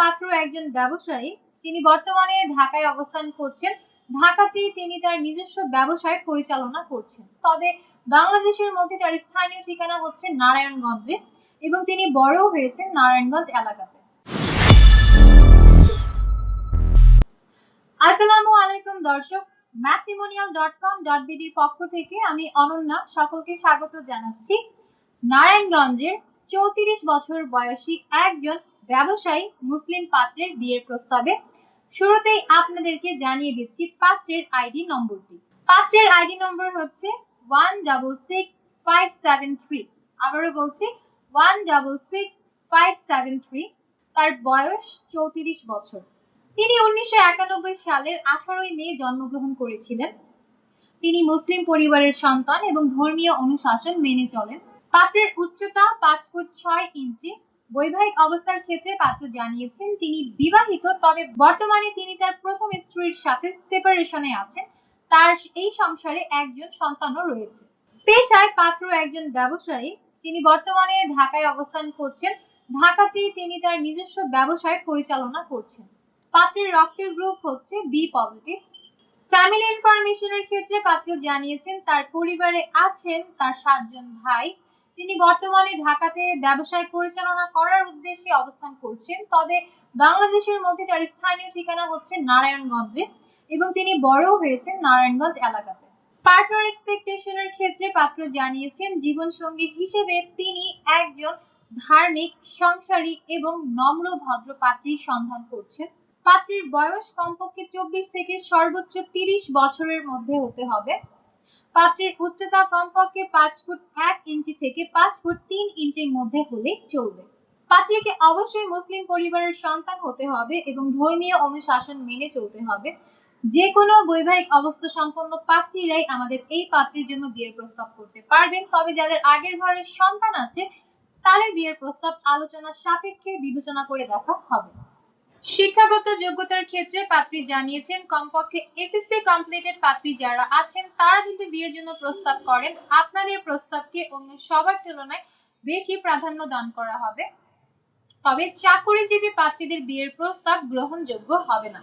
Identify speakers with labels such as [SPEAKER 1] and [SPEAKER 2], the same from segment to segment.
[SPEAKER 1] পাত্র একজন ব্যবসায়ী, তিনি বর্তমানে ঢাকায় অবস্থান করছেন। তিনি তার নিজস্ব ব্যবসায় পরিচালনা করছেন। তবে বাংলাদেশের মধ্যে তার স্থানীয় ঠিকানা হচ্ছে নারায়ণগঞ্জে এবং তিনি বড়ও হয়েছেন নারায়ণগঞ্জ এলাকাতে। আসসালামু আলাইকুম দর্শক ম্যাট্রিমোনিয়াল ডট কম ডট বিডির পক্ষ থেকে আমি অনন্যা সকলকে স্বাগত জানাচ্ছি। নারায়ণগঞ্জের চৌত্রিশ বছর বয়সী একজন ব্যবসায়ী মুসলিম পাত্রের বিয়ের প্রস্তাবে। শুরুতেই আপনাদেরকে জানিয়ে দিচ্ছি পাত্রের আইডি নম্বরটি। পাত্রের আইডি নম্বর হচ্ছে one double six five seven three আবারও বলছি one double six five seven three তার বয়স চৌত্রিশ বছর। তিনি উনিশশো একানব্বই সালের আঠারোই মে জন্মগ্রহণ করেছিলেন। তিনি মুসলিম পরিবারের সন্তান এবং ধর্মীয় অনুশাসন মেনে চলেন। পাত্রের উচ্চতা পাঁচ ফুট ছয় ইঞ্চি বৈবাহিক অবস্থার ক্ষেত্রে পাত্র জানিয়েছেন, তিনি বিবাহিত, তবে বর্তমানে তিনি তার প্রথম স্ত্রীর সাথে সেপারেশনে আছেন। তার এই সংসারে একজন সন্তানও রয়েছে। পেশায় পাত্র একজন ব্যবসায়ী, তিনি বর্তমানে ঢাকায় অবস্থান করছেন। ঢাকাতেই তিনি তার নিজস্ব ব্যবসায় পরিচালনা করছেন। পাত্রের রক্তের গ্রুপ হচ্ছে বি পজিটিভ ফ্যামিলি ইনফরমেশনের ক্ষেত্রে পাত্র জানিয়েছেন, তার পরিবারে আছেন তার সাতজন ভাই। তিনি বর্তমানে ঢাকাতে ব্যবসায় পরিচালনা করার উদ্দেশ্যে অবস্থান করছেন। তবে বাংলাদেশের মধ্যে তার স্থানীয় ঠিকানা হচ্ছে নারায়ণগঞ্জে এবং তিনি বড়ও হয়েছেন নারায়ণগঞ্জ এলাকাতে। পার্টনার এক্সপেকটেশনের ক্ষেত্রে পাত্র জানিয়েছেন, জীবনসঙ্গী হিসেবে তিনি একজন ধার্মিক, সংসারী এবং নম্র ভদ্র পাত্রীর সন্ধান করছেন। পাত্রীর বয়স কমপক্ষে চব্বিশ থেকে সর্বোচ্চ তিরিশ বছরের মধ্যে হতে হবে। পাত্রের উচ্চতা কমপক্ষে পাঁচ ফুট এক ইঞ্চি থেকে পাঁচ ফুট তিন ইঞ্চির মধ্যে হলেই চলবে। পাত্রীকে অবশ্যই মুসলিম পরিবারের সন্তান হতে হবে এবং ধর্মীয় অনুশাসন মেনে চলতে হবে। যে কোনো বৈবাহিক অবস্থা সম্পন্ন পাত্রীরাই আমাদের এই পাত্রীর জন্য বিয়ের প্রস্তাব করতে পারবেন। তবে যাদের আগের ঘরের সন্তান আছে, তাদের বিয়ের প্রস্তাব আলোচনা সাপেক্ষে বিবেচনা করে দেখা হবে। শিক্ষাগত যোগ্যতার ক্ষেত্রে পাত্রী জানিয়েছেন, কমপক্ষে এসএসসি কমপ্লিটেড পাত্রী যারা আছেন, তারা যদি বিয়ের জন্য প্রস্তাব করেন, আপনাদের প্রস্তাবকে অন্য সবার তুলনায় বেশি প্রাধান্য দান করা হবে। তবে চাকরিজীবী পাত্রীদের বিয়ের প্রস্তাব গ্রহণযোগ্য হবে না।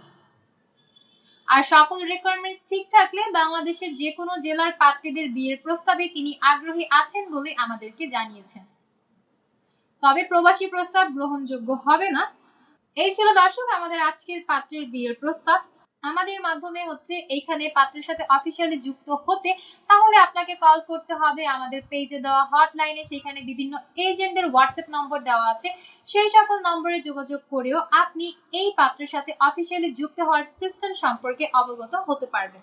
[SPEAKER 1] আর সকল রিকোয়ারমেন্টস ঠিক থাকলে বাংলাদেশের যে কোনো জেলার পাত্রীদের বিয়ের প্রস্তাবে তিনি আগ্রহী আছেন বলে আমাদেরকে জানিয়েছেন। তবে প্রবাসী প্রস্তাব গ্রহণযোগ্য হবে না। এই ছিল দর্শক আমাদের আজকের পাত্রের বিয়ের প্রস্তাব। আমাদের মাধ্যমে হচ্ছে এইখানে পাত্রের সাথে অফিসিয়ালি যুক্ত হতে তাহলে আপনাকে কল করতে হবে। আমাদের পেজে দেওয়া হটলাইনে সেখানে বিভিন্ন এজেন্টদের হোয়াটসঅ্যাপ নম্বর দেওয়া আছে। সেই সকল নম্বরে যোগাযোগ করেও আপনি এই পাত্রের সাথে অফিসিয়ালি যুক্ত হওয়ার সিস্টেম সম্পর্কে অবগত হতে পারবেন।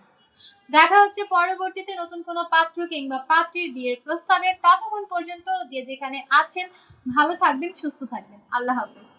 [SPEAKER 1] দেখা হচ্ছে পরবর্তীতে নতুন কোনো পাত্র কিংবা পাত্রীর বিয়ের প্রস্তাবে। ততক্ষণ পর্যন্ত যে যেখানে আছেন, ভালো থাকবেন, সুস্থ থাকবেন। আল্লাহ হাফেজ।